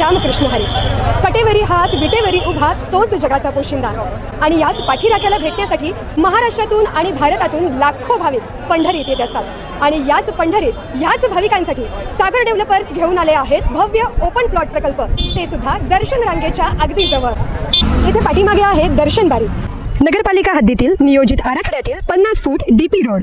रामकृष्ण हरी कटेवरी हात विटेवरी उभा तोच जगाचा पोशिंदा. आणि याच पाठीराख्याला भेटण्यासाठी महाराष्ट्रातून आणि भारतातून लाखो भाविक पंढरीत येत असतात. आणि याच पंढरीत याच भाविकांसाठी सागर डेव्हलपर्स घेऊन आले आहेत भव्य ओपन प्लॉट प्रकल्प. ते सुद्धा दर्शन रांगेच्या अगदी जवळ. इथे पाठीमागे आहे दर्शन बारी. नगरपालिका हद्दीतील नियोजित आराखड्यातील पन्नास फूट डीपी रोड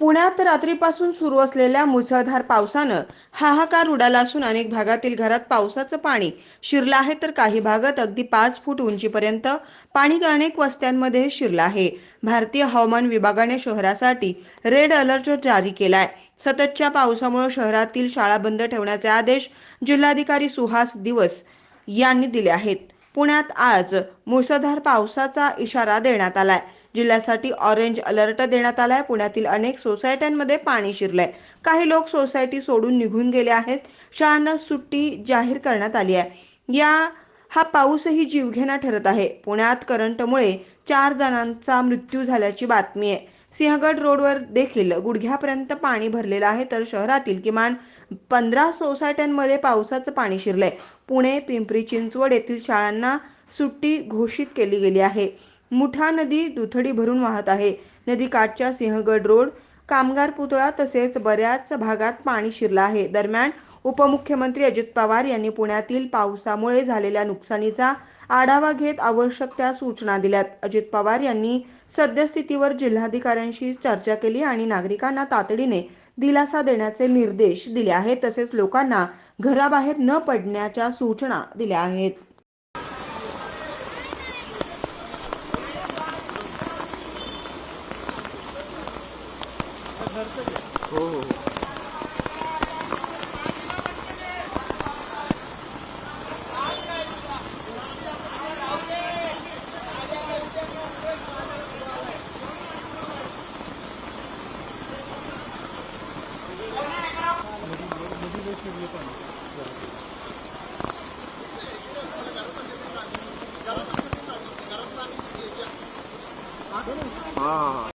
पुण्यात रात्रीपासून सुरू असलेल्या मुसळधार पावसानं हाहाकार उडाला असून अनेक भागातील घरात पावसाचं पाणी शिरलं आहे तर काही भागात अगदी पाच फूट उंचीपर्यंत पाणी अनेक वस्त्यांमध्ये शिरलं आहे. भारतीय हवामान विभागाने शहरासाठी रेड अलर्ट जारी केलाय. सततच्या पावसामुळे शहरातील शाळा बंद ठेवण्याचे आदेश जिल्हाधिकारी सुहास दिवस यांनी दिले आहेत. पुण्यात आज मुसळधार पावसाचा इशारा देण्यात आलाय. जिल्ह्यासाठी ऑरेंज अलर्ट देण्यात आलाय. पुण्यातील अनेक सोसायट्यांमध्ये पाणी शिरलंय. काही लोक सोसायटी सोडून निघून गेले आहेत. शाळांना सुट्टी जाहीर करण्यात आली आहे. या हा पाऊसही जीवघेणा ठरत आहे. पुण्यात करंटमुळे चार जणांचा मृत्यू झाल्याची बातमी आहे. सिंहगड रोडवर देखील गुडघ्यापर्यंत पाणी भरलेलं आहे. तर शहरातील किमान पंधरा सोसायट्यांमध्ये पावसाचं पाणी शिरलंय. पुणे पिंपरी चिंचवड येथील शाळांना सुट्टी घोषित केली गेली आहे. मुठा नदी दुथडी भरून वाहत आहे. नदीकाठच्या सिंहगड रोड कामगार पुतळा तसेच बऱ्याच भागात पाणी शिरलं आहे. दरम्यान उपमुख्यमंत्री अजित पवार यांनी पुण्यातील पावसामुळे झालेल्या नुकसानीचा आढावा घेत आवश्यक त्या सूचना दिल्यात. अजित पवार यांनी सद्यस्थितीवर जिल्हाधिकाऱ्यांशी चर्चा केली आणि नागरिकांना तातडीने दिलासा देण्याचे निर्देश दिले आहेत. तसेच लोकांना घराबाहेर न पडण्याच्या सूचना दिल्या आहेत. ਹਾਂ।